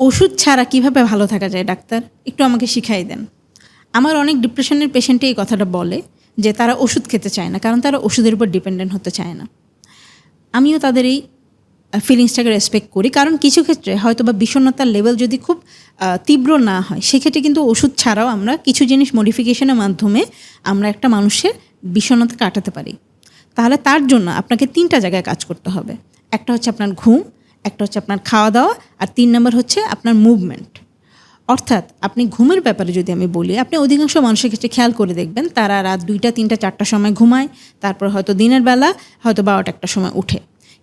ওষুধ ছাড়া কীভাবে ভালো থাকা যায়, ডাক্তার? একটু আমাকে শিখাই দেন। আমার অনেক ডিপ্রেশনের পেশেন্টে এই কথাটা বলে যে তারা ওষুধ খেতে চায় না, কারণ তারা ওষুধের উপর ডিপেন্ডেন্ট হতে চায় না। আমিও তাদের এই ফিলিংসটাকে রেসপেক্ট করি, কারণ কিছু ক্ষেত্রে হয়তো বা বিষণ্ণতার লেভেল যদি খুব তীব্র না হয়, সেক্ষেত্রে কিন্তু ওষুধ ছাড়াও আমরা কিছু জিনিস মডিফিকেশনের মাধ্যমে আমরা একটা মানুষের বিষণ্ণতা কাটাতে পারি। তাহলে তার জন্য আপনাকে তিনটা জায়গায় কাজ করতে হবে। একটা হচ্ছে আপনার ঘুম একটা হচ্ছে আপনার খাওয়া দাওয়া আর তিন নম্বর হচ্ছে আপনার মুভমেন্ট অর্থাৎ আপনি ঘুমের ব্যাপারে যদি আমি বলি, আপনি অধিকাংশ মানুষের ক্ষেত্রে খেয়াল করে দেখবেন, তারা রাত দুইটা, তিনটা, চারটার সময় ঘুমায়, তারপর হয়তো দিনের বেলা হয়তো বারোটা একটা সময় উঠে।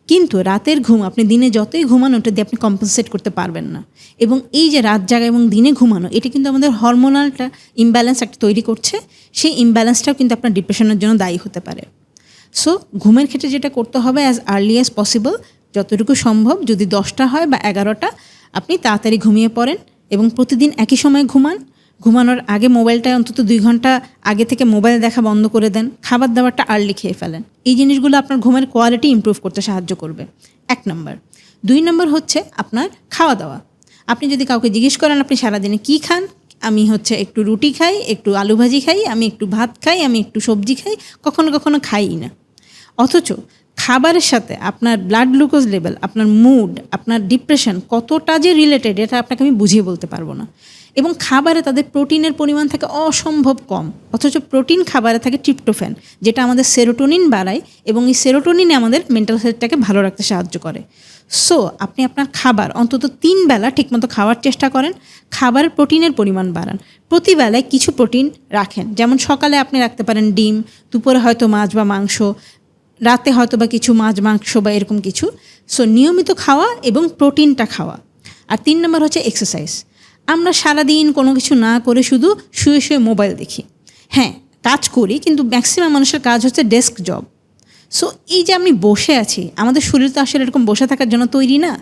কিন্তু রাতের ঘুম, আপনি দিনে যতই ঘুমান, ওটা দিয়ে আপনি কম্পেনসেট করতে পারবেন না। এবং এই যে রাত জাগা এবং দিনে ঘুমানো, এটা কিন্তু আমাদের হরমোনালটা ইমব্যালেন্স একটা তৈরি করছে। সেই ইমব্যালেন্সটাও কিন্তু আপনার ডিপ্রেশনের জন্য দায়ী হতে পারে। সো ঘুমের ক্ষেত্রে যেটা করতে হবে অ্যাজ আর্লি অ্যাজ পসিবল যতটুকু সম্ভব, যদি দশটা হয় বা এগারোটা, আপনি তাড়াতাড়ি ঘুমিয়ে পড়েন এবং প্রতিদিন একই সময় ঘুমান। ঘুমানোর আগে মোবাইলটায় অন্তত দুই ঘণ্টা আগে থেকে মোবাইল দেখা বন্ধ করে দেন, খাবার দাবারটা আর্লি খেয়ে ফেলেন। এই জিনিসগুলো আপনার ঘুমের কোয়ালিটি ইমপ্রুভ করতে সাহায্য করবে। এক নম্বর দুই নম্বর হচ্ছে আপনার খাওয়া দাওয়া। আপনি যদি কাউকে জিজ্ঞেস করেন, আপনি সারাদিনে কী খান? আমি হচ্ছে একটু রুটি খাই, একটু আলু ভাজি খাই, আমি একটু ভাত খাই, আমি একটু সবজি খাই, কখনো কখনো খাই না। অথচ খাবারের সাথে আপনার ব্লাড গ্লুকোজ লেভেল আপনার মুড আপনার ডিপ্রেশন কতটা যে রিলেটেড এটা আপনাকে আমি বুঝিয়ে বলতে পারব না। এবং খাবারে তাদের প্রোটিনের পরিমাণ থাকে অসম্ভব কম, অথচ প্রোটিন খাবারে থাকে ট্রিপ্টোফ্যান যেটা আমাদের সেরোটোনিন বাড়ায় এবং এই সেরোটোনিনে আমাদের মেন্টাল হেলথটাকে ভালো রাখতে সাহায্য করে। সো আপনি আপনার খাবার অন্তত তিন বেলা ঠিকমতো খাওয়ার চেষ্টা করেন, খাবারের প্রোটিনের পরিমাণ বাড়ান। প্রতি বেলায় কিছু প্রোটিন রাখেন, যেমন সকালে আপনি রাখতে পারেন ডিম, দুপুরে হয়তো মাছ বা মাংস রাতে হয়তো বা কিছু মাছ, মাংস বা এরকম কিছু। সো নিয়মিত খাওয়া এবং প্রোটিনটা খাওয়া। আর তিন নম্বর হচ্ছে এক্সারসাইজ আমরা সারাদিন কোনো কিছু না করে শুধু শুয়ে শুয়ে মোবাইল দেখি। হ্যাঁ কাজ করি, কিন্তু ম্যাক্সিমাম মানুষের কাজ হচ্ছে ডেস্ক জব সো এই যে আমি বসে আছি, আমাদের শরীর তো আসলে এরকম বসে থাকার জন্য তৈরি না।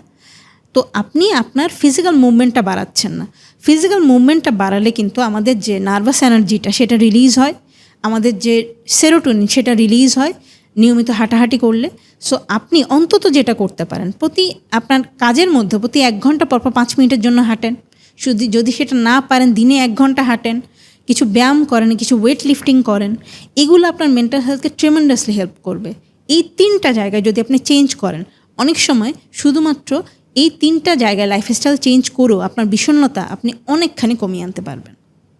তো আপনি আপনার ফিজিক্যাল মুভমেন্টটা বাড়াচ্ছেন না। ফিজিক্যাল মুভমেন্টটা বাড়ালে কিন্তু আমাদের যে নার্ভাস এনার্জিটা সেটা রিলিজ হয়। আমাদের যে সেরোটোনিন সেটা রিলিজ হয়। নিয়মিত হাঁটাহাঁটি করলে। সো আপনি অন্তত যেটা করতে পারেন, প্রতি আপনার কাজের মধ্যে প্রতি এক ঘণ্টা পর পর পাঁচ মিনিটের জন্য হাঁটেন। শুধু যদি সেটা না পারেন, দিনে এক ঘণ্টা হাঁটেন, কিছু ব্যায়াম করেন, কিছু ওয়েট লিফটিং করেন, এগুলো আপনার মেন্টাল হেলথকে ট্রেমেন্ডাসলি হেল্প করবে। এই তিনটা জায়গায় যদি আপনি চেঞ্জ করেন, অনেক সময় শুধুমাত্র এই তিনটা জায়গায় লাইফস্টাইল চেঞ্জ করেও আপনার বিষণ্ণতা আপনি অনেকখানি কমিয়ে আনতে পারবেন।